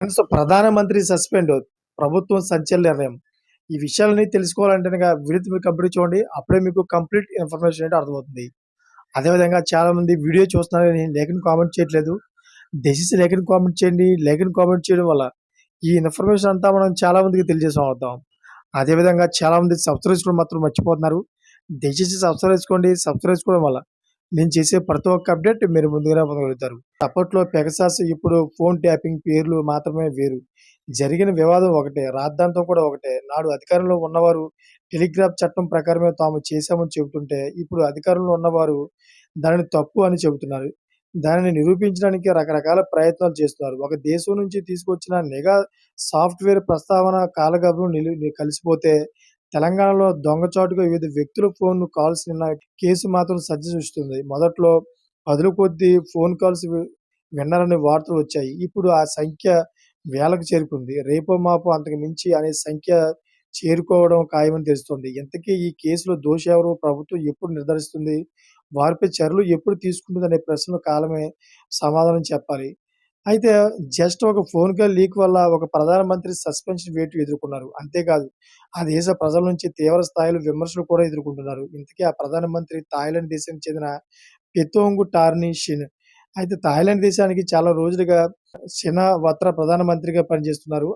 Friends ప్రధానమంత్రి suspend ప్రభుత్వం సంచలన నిర్ణయం ఈ విషయాలని తెలుసుకోవాలంటే వీడియో మీరు కంప్లీట్ చూడండి అప్పుడే మీకు కంప్లీట్ ఇన్ఫర్మేషన్ అంటే అర్థమవుతుంది. అదేవిధంగా చాలా మంది వీడియో చూస్తున్నారు నేను లేఖను కామెంట్ చేయట్లేదు. దయచేసి లేఖను కామెంట్ చేయండి. లేఖను కామెంట్ చేయడం వల్ల ఈ ఇన్ఫర్మేషన్ అంతా మనం చాలా మందికి తెలియజేసాం అవుతాం అదేవిధంగా చాలా మంది సబ్స్క్రైబ్ చేసుకోవడం మాత్రం మర్చిపోతున్నారు. దయచేసి సబ్స్క్రైబ్ చేసుకోండి. సబ్స్క్రైబ్ చేసుకోవడం వల్ల నేను చేసే ప్రతి ఒక్క అప్డేట్ మీరు ముందుగానే పొందగలుగుతారు. అప్పట్లో పెగసాస్ ఇప్పుడు ఫోన్ ట్యాపింగ్ పేర్లు మాత్రమే వేరు. జరిగిన వివాదం ఒకటే రాద్ధాంతం కూడా ఒకటే. నాడు అధికారంలో ఉన్నవారు టెలిగ్రాఫ్ చట్టం ప్రకారమే తాము చేశామని చెబుతుంటే ఇప్పుడు అధికారంలో ఉన్నవారు దానిని తప్పు అని చెబుతున్నారు. దానిని నిరూపించడానికి రకరకాల ప్రయత్నాలు చేస్తున్నారు. ఒక దేశం నుంచి తీసుకొచ్చిన నిఘా సాఫ్ట్వేర్ ప్రస్తావన కాలగర్భం నిలు ని- కలిసిపోతే తెలంగాణలో దొంగచాటుగా వివిధ వ్యక్తుల ఫోన్ కాల్స్ నిన్న కేసు మాత్రం సజ్జ చూస్తుంది మొదట్లో పదుల కొద్దీ ఫోన్ కాల్స్ విన్నారనే వార్తలు వచ్చాయి. ఇప్పుడు ఆ సంఖ్య వేలకు చేరుకుంది. రేపో మాపో అంతకు మించి అనే సంఖ్య చేరుకోవడం ఖాయమని తెలుస్తుంది. ఇంతకీ ఈ కేసులో దోషి ఎవరు? ప్రభుత్వం ఎప్పుడు నిర్ధారిస్తుంది? వారిపై చర్యలు ఎప్పుడు తీసుకుంటుంది అనే ప్రశ్న కాలమే సమాధానం చెప్పాలి. అయితే జస్ట్ ఒక ఫోన్ కాల్ లీక్ వల్ల ఒక ప్రధానమంత్రి సస్పెన్షన్ వేటు ఎదుర్కొన్నారు. అంతేకాదు ఆ దేశ ప్రజల నుంచి తీవ్ర స్థాయిలో విమర్శలు కూడా ఎదుర్కొంటున్నారు. ఇంతకీ ఆ ప్రధానమంత్రి థాయిలాండ్ దేశానికి చెందిన పెతోంగు టార్ని షిన్. అయితే థాయిలాండ్ దేశానికి చాలా రోజులుగా షినా వత్ర ప్రధానమంత్రిగా పనిచేస్తున్నారు.